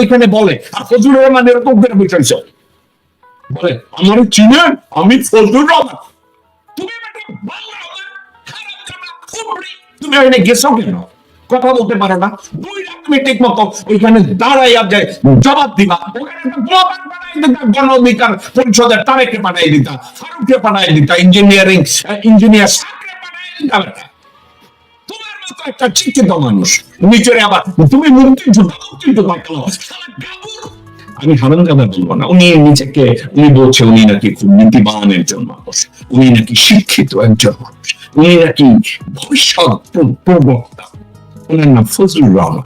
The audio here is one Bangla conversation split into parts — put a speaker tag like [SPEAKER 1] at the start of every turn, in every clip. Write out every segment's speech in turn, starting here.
[SPEAKER 1] ওইখানে বলে, আর ফজলুর রহমান এরকম করে বসেছ বলে আমার চিনেন আমি ফজলুর রহমান। তুমি গেছো কেন? কথা বলতে পারো না। দুই লাখ ঠিক মতো ওইখানে দাঁড়াইয়া যায় জবাব দিবা। গণ অধিকার পরিষদের তারেকে বানাই দিতা, ফারুককে বানাই দিতা, ইঞ্জিনিয়ারিং ইঞ্জিনিয়ার মানুষ। নিচরে আবার, তুমি। আমি হারামজাদা বলব না, উনি নিজেকে, উনি বলছে উনি নাকি খুব নীতিবান একজন মানুষ, উনি নাকি শিক্ষিত একজন মানুষ, উনি নাকি ভবিষ্যৎ প্রবক্তা। নাম ফজলুর রহমান।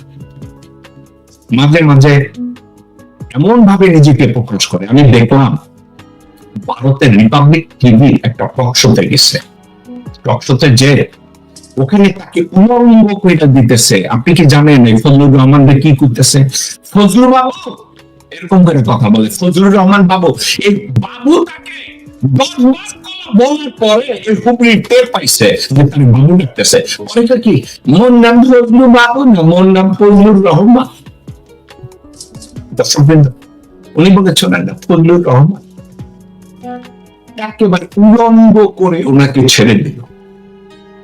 [SPEAKER 1] মাঝে মাঝে এমন ভাবে নিজেকে প্রকাশ করে, আমি দেখলাম ভারতের রিপাবলিক টিভি একটা টক শোতে গেছে। টক শোতে যে ওখানে তাকে উলঙ্গ করে দিতেছে। আপনি কি জানেন এই ফজলুর রহমান রে কি করতেছে? ফজলুর বাবু, এরকম করে কথা বলে। ফজলুর রহমান বাবু, এই বাবু তাকে একেবারে উলঙ্গ করে ওনাকে ছেড়ে দিল।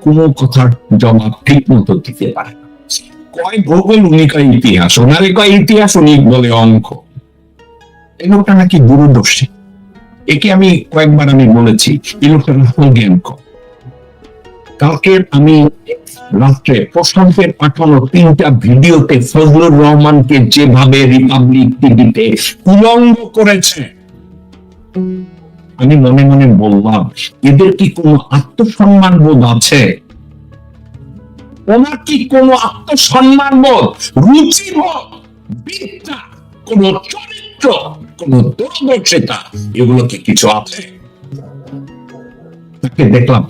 [SPEAKER 1] কোন কথার জবাব ঠিক মতো দিতে পারে কয় ভূগোল উনি, কয় ইতিহাস, ওনারে কয় ইতিহাস, উনি বলে অঙ্ক। এই লোকটা নাকি দূরদর্শী। একে আমি কয়েকবার আমি বলেছি, এই লোকটা রাহুল জ্ঞান কম। কালকে আমি রাত্রে প্রশান্তের পাঠানো তিনটা ভিডিওতে ফজলুর রহমানকে যেভাবে রিপাবলিক টিভিতে উলঙ্গ করেছে আমি মনে মনে বললাম, এদের কি কোনো আত্মসম্মান বোধ আছে? ওনার কি কোনো আত্মসম্মান বোধ? রুচি বোধ? বিদ্যা? কোন চরিত্র? কোন দূরদর্শিতা এগুলো কি কিছু আছে? তাকে দেখলাম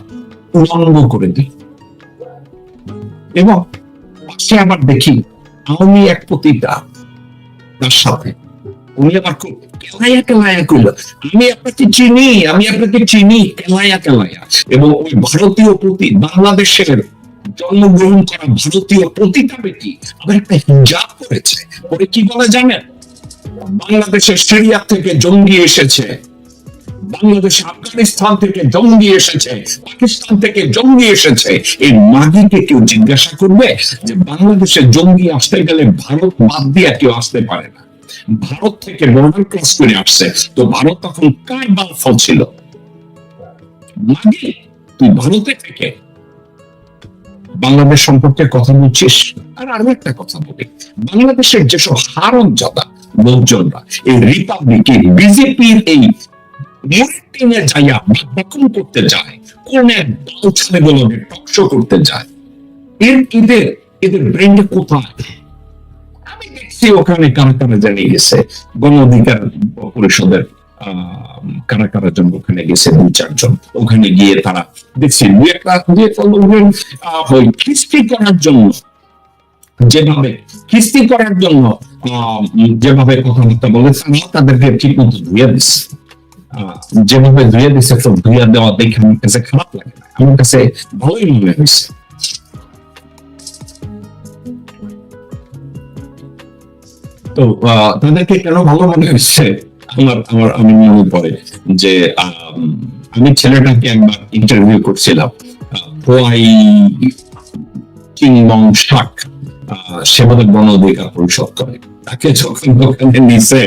[SPEAKER 1] উলঙ্গ করে দিই এবং পাশে আবার দেখি, আমি এক পতিতা, তার সাথে। উনি আবার খুব আমি আপনাকে চিনি, আমি আপনাকে চিনি এবং ওই ভারতীয় প্রতি, বাংলাদেশের জন্মগ্রহণ করা ভারতীয় প্রতিটা আবার একটা হিজাব করেছে পরে কি বলে জানেন? বাংলাদেশের সিরিয়া থেকে জঙ্গি এসেছে, বাংলাদেশ আফগানিস্তান থেকে জঙ্গি এসেছে, পাকিস্তান থেকে জঙ্গি এসেছে। এই মাগিকে কেউ জিজ্ঞাসা করবে যে, বাংলাদেশে জঙ্গি আসতে গেলে ভারত বাদ দিয়ে কেউ আসতে পারে না। ভারত থেকে বর্ডার ক্রস করে আসছে। তো ভারত তখন কার বালফল ছিল? তুই ভারতে থেকে বাংলাদেশ সম্পর্কে কথা বলছিস? আর আরও একটা কথা বলি। বাংলাদেশের যেসব হারন জাদা লোকজনরা, এই রিপাবলিক বিজেপির এই মরিটিনে যাইয়া বাকম করতে যায় কোন এক দল ছেলেগুলোকে টকশো করতে যায়, এর এদের এদের ব্রেন্ডে কোথায়? আমি ওখানে কারা কারা জানিয়ে গেছে গণ অধিকার পরিষদের কারা কারা জন ওখানে গেছে? দুই, চারজন। ওখানে গিয়ে তারা একটা করার জন্য। যেভাবে করার জন্য যেভাবে কথাবার্তা বলেছে তাদেরকে ঠিক মতো ধুয়ে দিচ্ছে যেভাবে ধুয়ে দিচ্ছে তো ধুয়ে দেওয়া দেখে আমার কাছে খারাপ লাগে না। আমার কাছে ভালোই মনে হয়েছে তো তাদেরকে কেন ভালো মনে হচ্ছে আমার আমার, আমি মনে পড়ে যে, আমি ছেলেটাকে একবার ইন্টারভিউ করছিলাম। চিংবং শাক সে বোধহয় অধিকার পরিষদ করে। তাকে যখন ওখানে নিচে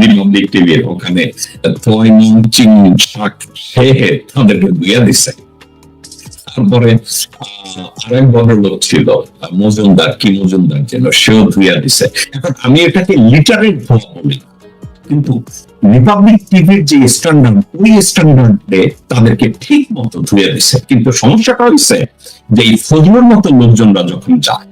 [SPEAKER 1] রিপাবলিক টিভির ওখানে তোয়াইমং চিং শাক সে তাদেরকে দিয়ে দিছে। তারপরে আরেক ভদ্রলোক ছিল মজুমদার, কি মজুমদার যেন, সেও ধুইয়া দিছে। আমি এটাকে লিটারেট ধোয়া বলি, কিন্তু রিপাবলিক টিভির যে স্ট্যান্ডার্ড ওই স্ট্যান্ডার্ডে তাদেরকে ঠিক মতো ধুয়ে দিছে। কিন্তু সমস্যাটা হয়েছে যে এই ফজলুর মতো লোকজনরা যখন যায়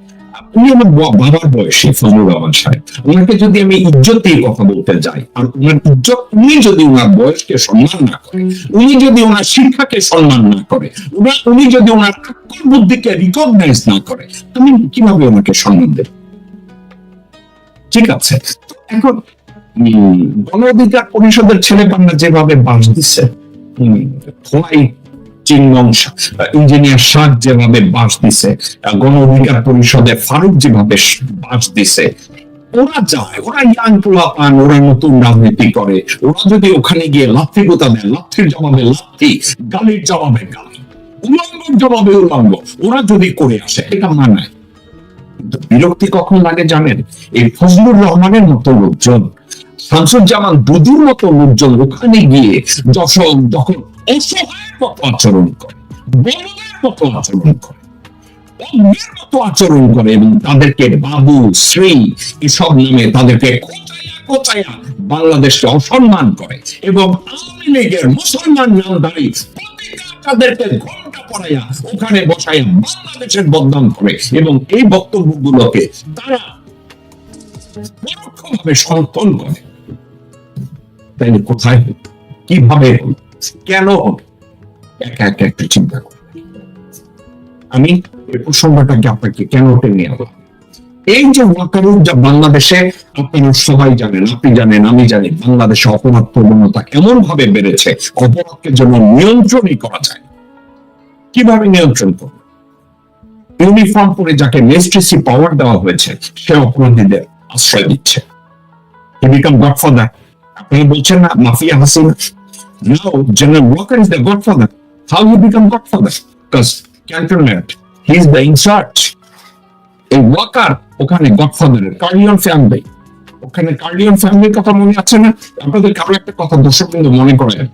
[SPEAKER 1] উনি আমার বাবার বয়সী ফজলুর রহমান সাহেব। ওনাকে যদি আমি ইজ্জত দিয়ে কথা বলতে যাই, আর ওনার ইজ্জত উনি যদি ওনার বয়সকে সম্মান না করে, উনি যদি ওনার শিক্ষাকে সম্মান না করে উনার উনি যদি ওনার আক্কর বুদ্ধিকে রিকগনাইজ না করে, আমি কীভাবে ওনাকে সম্মান দেব? ঠিক আছে। এখন গণ অধিকার পরিষদের ছেলে পান্না যেভাবে বাস দিচ্ছে খোলাই ইঞ্জিনিয়ার শাহ যেভাবে বাস দিছে গণ অধিকার পরিষদে ফারুক যেভাবে বাস দিছে, ওরা ওরা ইয়াং পোলা পান ওরা নতুন রাজনীতি করে। ওরা যদি ওখানে গিয়ে লাথি গোতা দেয় লাথির জবাবে লাথি, গালির জবাবে গালি, উলঙ্গর জবাবে উলঙ্গ, ওরা যদি করে আসে, এটা মানায়। বিরক্তি কখন লাগে জানেন? এই ফজলুর রহমানের মতো লোকজন শামসুজ্জামান দুদুর মতো লোকজন ওখানে গিয়ে যখন যখন অসহায়ের আচরণ করে বলদের মতো আচরণ করে অজ্ঞের মতো আচরণ করে এবং তাদেরকে বাবু শ্রী এসব নামে তাদেরকে কোচাইয়া বাংলাদেশকে অসম্মান করে এবং আওয়ামী লীগের মুসলমান নামধারী তাদেরকে ঘণ্টা পড়াইয়া ওখানে বসাইয়া বাংলাদেশের বদনাম করে এবং এই বক্তব্যগুলোকে তারা পরোক্ষভাবে সমর্থন করে তাইলে কোথায়, কীভাবে? কেন হলো? একা একা একটু চিন্তা করুন আমি এই প্রসঙ্গটাকে আপনাকে কেন টেনে আনলাম এই যে ওয়াকারুল যা বাংলাদেশে আপনারা সবাই জানেন, আপনি জানেন, আমি জানি, বাংলাদেশে অপরাধ প্রবণতা এমন ভাবে বেড়েছে, অপরাধকে যেন নিয়ন্ত্রণই করা যায় কীভাবে নিয়ন্ত্রণ করবে? ইউনিফর্ম পরে যাকে মেস্ট্রেসি পাওয়ার দেওয়া হয়েছে, সে অপরাধীদের আশ্রয় দিচ্ছে। আপনি বলছেন না, mafia Hasina now general Waker is the godfather how he became godfather because cantonment he is the incharge এই ওয়াকার ওখানে গডফাদারের কার্লিয়ন ফ্যামিলি ওখানে কার্লিয়ন ফ্যামিলির কথা মনে আছে না? আপনাদের কারও একটা কথা দর্শক কিন্তু মনে করেন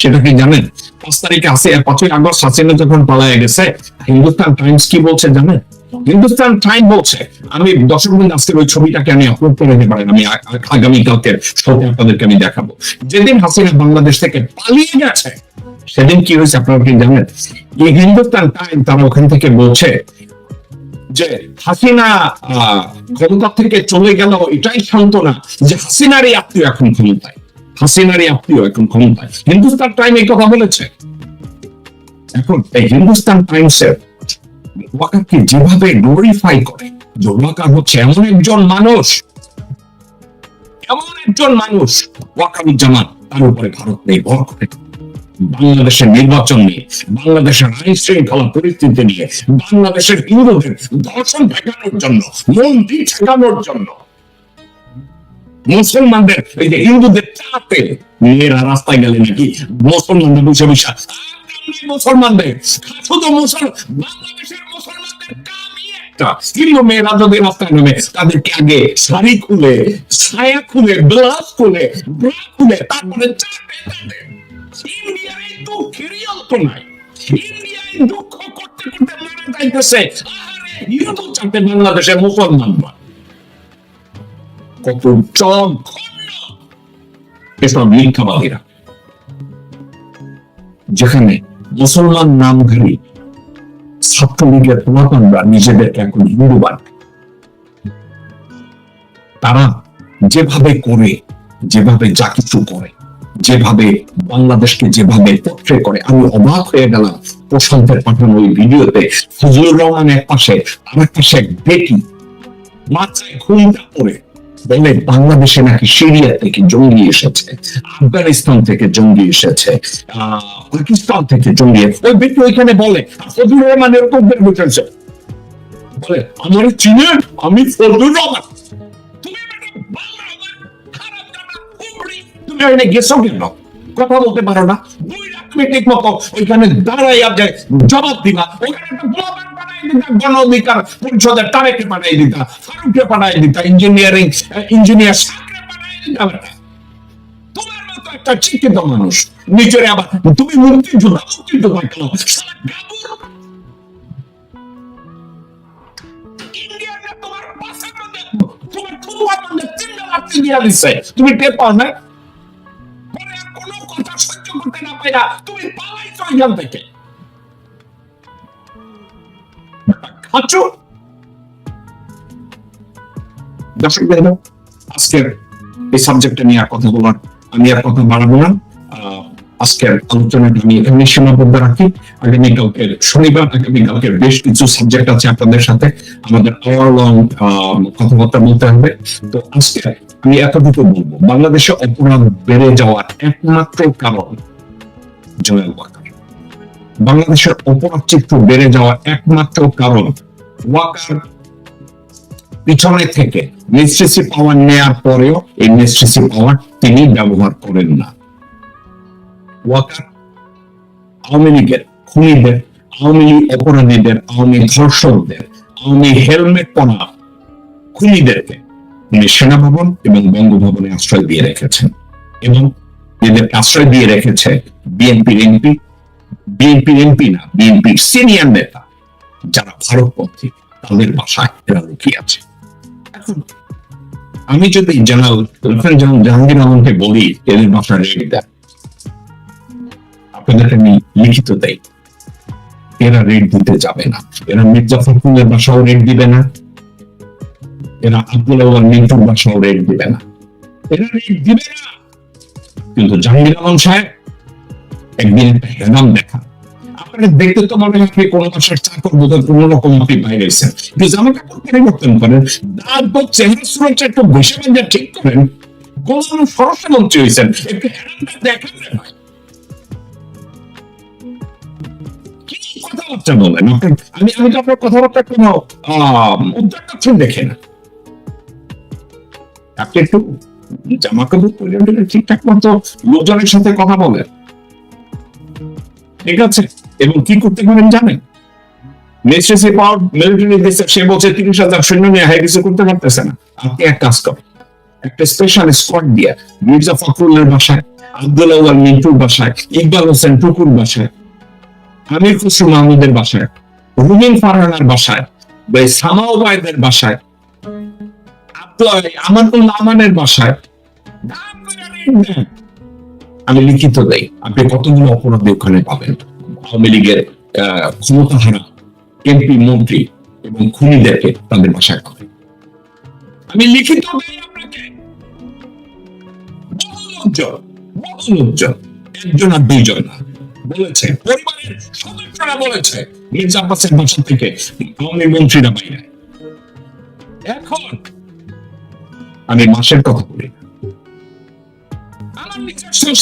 [SPEAKER 1] সেটা কি জানেন? পাঁচ তারিখে আসে, পাঁচই আগস্ট হাসিনা যখন পালায় গেছে, হিন্দুস্তান টাইমস কি বলছে জানেন? হিন্দুস্তান টাইম বলছে, আমি দর্শক বিন্দু আজকের ওই ছবিটাকে আমি আপলোড করে দিতে পারেন। আমি আ- আগামীকালকের শোতে আপনাদেরকে আমি দেখাবো। যেদিন হাসিনা বাংলাদেশ থেকে পালিয়ে গেছে, সেদিন কি হয়েছে আপনারা কি জানেন? এই হিন্দুস্তান টাইম তারা ওখান থেকে বলছে যে হাসিনা ক্ষমতা থেকে চলে গেল এটাই সান্ত্বনা যে হাসিনারই আত্মীয় এখন ক্ষমতায়। হাসিনারই আত্মীয় এখন ক্ষমতায়। হিন্দুস্তান টাইম এই কথা বলেছে। এখন এই হিন্দুস্তান টাইমসের ওয়াকারকে যেভাবে গ্লোরিফাই করে যে হচ্ছে এমন একজন মানুষ এমন একজন মানুষ ওয়াকারুজ্জামান তার উপরে ভারত নির্ভর করে। বাংলাদেশের নির্বাচন নিয়ে বাংলাদেশের আইন শৃঙ্খলা পরিস্থিতি নিয়ে বাংলাদেশের হিন্দুদের দর্শন ঠেকানোর জন্য মন্দির ঠেকানোর জন্য। মুসলমানদের এই যে হিন্দুদের চাপে মেয়েরা রাস্তায় গেলে নাকি মুসলমানদের বসে বসে "আহ, কামড়ি মুসলমানদের, শুধু মুসল বাংলাদেশের মুসলমানদের একটা। কিন্তু মেয়েরা যদি রাস্তায় নামে, তাদেরকে আগে শাড়ি খুলে, ছায়া খুলে, ব্লাউজ খুলে, ব্রা খুলে, তারপরে এই দুঃখেরই অন্ত নাই। ইন্ডিয়ায় দুঃখ করতে করতে মারা যাইতেছে। হিন্দু চাপে বাংলাদেশের মুসলমানরা কত জঘন্য। এসব মিথ্যাবাদীরা। যেখানে মুসলমান নামধারী ছাত্রলীগের পুরাতনরা নিজেদেরকে এখন হিন্দু বানায়। তারা যেভাবে করে, যেভাবে যা কিছু করে, যেভাবে বাংলাদেশকে যেভাবে পোট্রে করে, আমি অবাক হয়ে গেলাম প্রশান্তের পাঠানো ওই ভিডিওতে ফজলুর রহমান এক পাশে আর এক পাশে এক বেটি, মাথায় ঘুমটা পড়ে। বলে বাংলাদেশে নাকি সিরিয়া থেকে জঙ্গি এসেছে, আফগানিস্তান থেকে জঙ্গি এসেছে পাকিস্তান থেকে জঙ্গি। ওই ব্যক্তি ওইখানে বলে ফজলুর রহমান এরকম করে বসেছে বলে, আমার চিনেন আমি ফজলুর রহমান। তুমি ওখানে গেছো কেন? কথা বলতে পারো না। ঠিক মতো ওইখানে দাঁড়াইয়া যে জবাব দিবা ওখানে পরিষদের তারেকে বানাই দিতা ফারুককে বানাই দিতা ইঞ্জিনিয়ারিং ইঞ্জিনিয়ার সাকরে একটা মানুষ আবার তুমি তুমি টের পাও না? পরে কোনো কথা আজকের এই নিয়ে আর কথা বলার আমি আর কথা আজকের আমি এখানে সীমাবদ্ধ রাখি শনিবার আগামীকালকের বেশ কিছু সাবজেক্ট আছে আপনাদের সাথে আমাদের আওয়ার লং কথাবার্তা বলতে হবে তো আজকে আমি এতটুকু বলব, বাংলাদেশে অপরাধ বেড়ে যাওয়ার একমাত্র কারণ জয়েল ওয়াকার বাংলাদেশের অপরাধ চিত্র বেড়ে যাওয়ার একমাত্র কারণ ওয়াকার পিছনে থেকে মিস্ট্রেসি পাওয়ার নেয়ার পরেও এই মিস্ট্রেসি পাওয়ার তিনি ব্যবহার করেন না। ওয়াকার আওয়ামী লীগের খুনিদের, আওয়ামী লীগ অপরাধীদের, আওয়ামী ধর্ষকদের, আওয়ামী হেলমেট পরা খুনিদেরকে সেনাভবন এবং বঙ্গভবনে আশ্রয় দিয়ে রেখেছেন এবং এদের আশ্রয় দিয়ে রেখেছে বিএনপির এমপি বিএনপির এমপি না, বিএনপির সিনিয়র নেতা যারা ভারতপন্থী তাদের বাসায় এরা লুকিয়ে আছে। এখন আমি যদি জেনারেল লেফটেন্যান্ট জেনারেল জাহাঙ্গীর আলমকে বলি, এদের বাসা রেডি দেয় আপনাদেরকে আমি লিখিত দেয় এরা রেট দিতে যাবে না। এরা মির্জা ফখরুলের বাসাও রেট দিবে না। এরা মিন্টুর বাসাও রেট দিবে না। এরা রেট দিবে না। কিন্তু জাহাঙ্গীর আলম সাহেব একদিন একটা দেখা কথাবার্তা আমি আমি তো আপনার কথাবার্তা কোনো উদ্যোগ দেখে না। আপনি একটু জামা কাপড় পরে উঠে ঠিকঠাক মতো লোকজনের সাথে কথা বলেন ঠিক আছে? এবং কি করতে পারেন জানেন? পাওয়ার সে বলছে তিরিশ হাজার সৈন্য নিয়ে হাই কিছু করতে পারতেছে না। আপনি এক কাজ করেন। একটা স্পেশাল স্কোয়াড দিয়ে মির্জা ফখরুলের বাসায় আব্দুল্লাহ মিন্টুর বাসায়, ইকবাল হোসেন টুকুর বাসায়, আমির মাহমুদের বাসায় রুমিন ফারহানার বাসায়, বা সামাও ভাইদের বাসায় আব্দুল আমানুল্লাহ আমানের বাসায় করে। আমি লিখিত দেই আপনি কতগুলো অপরাধী ওখানে পাবেন? আওয়ামী লীগের ক্ষমতাহারা এমপি, মন্ত্রী এবং খুনিদেরকে তাদের বাসায় পাবেন আমি লিখিত দেই আপনাকে। লোকজন লোকজন, একজন আর দুইজন না। বলেছে, পরিবারের সদস্যরা বলেছে, মির্জা আব্বাসের বাসা থেকে আওয়ামী মন্ত্রীরা বাইরে। এখন আমি মাসের কথা বলি।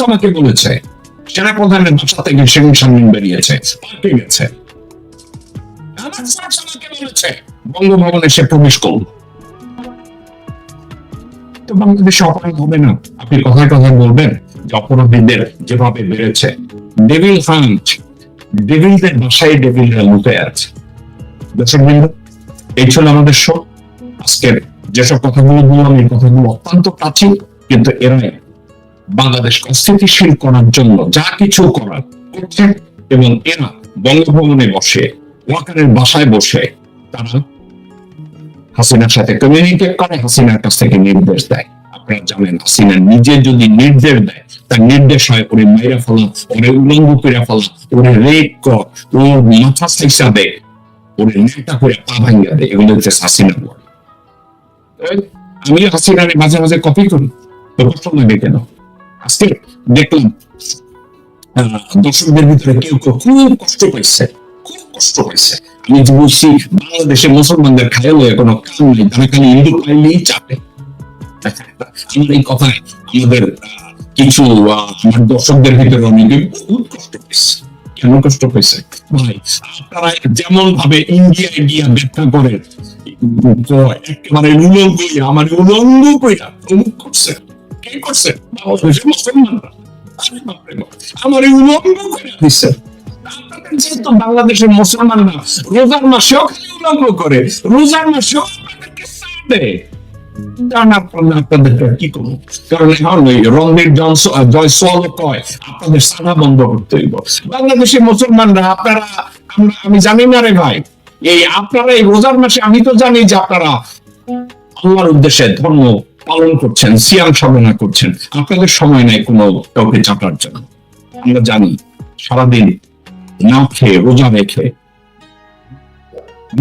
[SPEAKER 1] আমাকে বলেছে সেনা প্রধানের বাসা থেকে শামীম বেরিয়েছে গেছে। বঙ্গভবনে সে প্রবেশ করল। তো বাংলাদেশে অপরাধ হবে না। আপনি কথায় কথায় বলবেন যে অপরাধীদের যেভাবে বেড়েছে ডেভিল হান্ট ডেভিলদের বাসায় ডেভিলরা লুকে আছে। দর্শক বৃন্দ, এই ছিল আমাদের শো আজকের যেসব কথাগুলো বললাম, এই কথাগুলো অত্যন্ত প্রাচীন, কিন্তু এরাই বাংলাদেশ অস্থিতিশীল করার জন্য যা কিছু করার করছে এবং এরা বঙ্গভবনে বসে, ওয়াকারের বাসায় বসে তারা হাসিনার সাথে কমিউনিকেট করে, হাসিনার কাছ থেকে নির্দেশ দেয়। আপনারা জানেন, হাসিনা নিজে যদি নির্দেশ দেয়, তার নির্দেশ হয়, ওরে মাইরা ফেলা, ওরে উলঙ্গ করে ফেলা, ওরে রেপ কর ওর মাথা সাইসা দে, ওরে নেটা করে পা ভাঙ্গা দে। এগুলো হচ্ছে হাসিনা বলে আমি হাসিনারে মাঝে মাঝে কপি করি। তো কষ্ট লাগে কেন আজকে দেখলাম দর্শকদের ভিতরে কেউ কেউ খুব কষ্ট পাইছে, খুব কষ্ট পাইছে। আমি যে বলছি, বাংলাদেশে মুসলমানদের খায়াল কোনো কাম নেই, তারা খালি হিন্দু পাইলেই চাপে। আমার এই কথায় আমাদের কিছু আমার দর্শকদের ভিতরে অনেকে বহুত কষ্ট পেয়েছে কেন কষ্ট পেয়েছে ভাই, আপনারা যেমন ভাবে ইন্ডিয়ায় গিয়া ব্যাখ্যা করে একেবারে উলঙ্গ উলঙ্গ করছে করছে? আমার উলঙ্গ যেহেতু বাংলাদেশের মুসলমানরা, রোজার উলঙ্গ করে, রোজার আপনাদের সাদা বন্ধ করতে হইব। বাংলাদেশের মুসলমানরা, আপনারা আমি জানি না রে ভাই। এই আপনারা এই রোজার মাসে, আমি তো জানি যে আপনারা আল্লাহর উদ্দেশ্যে ধর্ম পালন করছেন, সিয়াম সাধনা করছেন। আপনাদের সময় নেই কোনো কাউকে চাটার জন্য। আমরা জানি, সারাদিন না খেয়ে, রোজা রেখে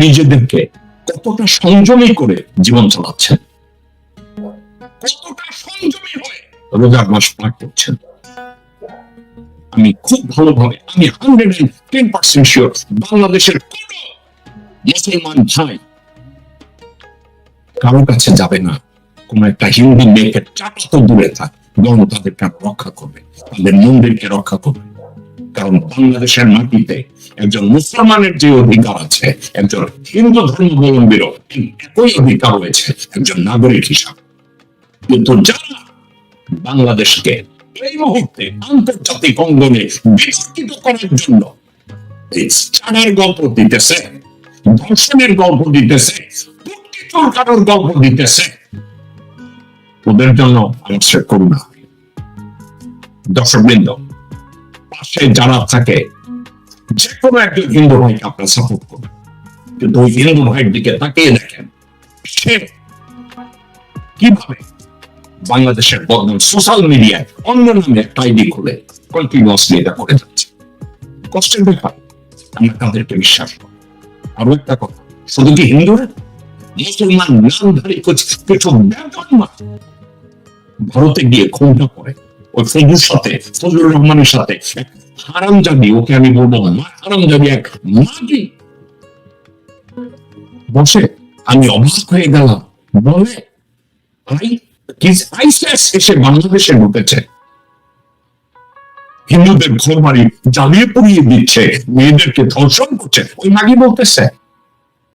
[SPEAKER 1] নিজেদেরকে কতটা সংযমী করে জীবন চালাচ্ছেন। রোজার মাস পার করছেন। আমি খুব ভালোভাবে, আমি hundred and ten percent sure বাংলাদেশের কোন মুসলমান ভাই কারও কাছে যাবে না। কোন একটা হিন্দু মেয়েকে তো দূরে থাক, বরং তাদেরকে আরও রক্ষা করবে, তাদের মন্দিরকে রক্ষা করবে। কারণ বাংলাদেশের মাটিতে একজন মুসলমানের যে অধিকার আছে, একজন হিন্দু ধর্মাবলম্বীরও একই অধিকার রয়েছে, একজন নাগরিক হিসাবে। কিন্তু যারা বাংলাদেশকে এই মুহূর্তে আন্তর্জাতিক অঙ্গনে বিস্তৃত করার জন্য এই চারের গল্প দিতেছে ধর্ষণের গল্প দিতেছে চুলকানোর গল্প দিতেছে। ওদের জন্য আমার সে করুণা দর্শকবৃন্দ, পাশে যারা থাকে, যে কোনো একজন হিন্দু ভাইকে আপনার সাপোর্ট করবেন কিন্তু ওই হিন্দু ভাইয়ের দিকে তাকিয়ে দেখেন, সে কীভাবে বাংলাদেশের বদনাম সোশ্যাল মিডিয়ায় অন্য নামে একটা আইডি খুলে কন্টিনিউয়াসলি এটা করে যাচ্ছে। কষ্টের ব্যাপার, আমরা তাদেরকে বিশ্বাস করি। আরও একটা কথা। শুধু কি হিন্দুরা মুসলমান, নামধারী কিছু ভারতে গিয়ে খুনটা করে। ওই ফজুর সাথে, ফজলুর রহমানের সাথে এক হারামজাদি ওকে আমি বলব মা হারামজাদি এক মাগি বসে আমি অবাক হয়ে গেলাম। বলে আই আইসিএস এসে বাংলাদেশে ঢুকেছে? হিন্দুদের ঘর মারি জ্বালিয়ে পুড়িয়ে দিচ্ছে মেয়েদেরকে ধর্ষণ করছে। ওই নাকি বলতেছে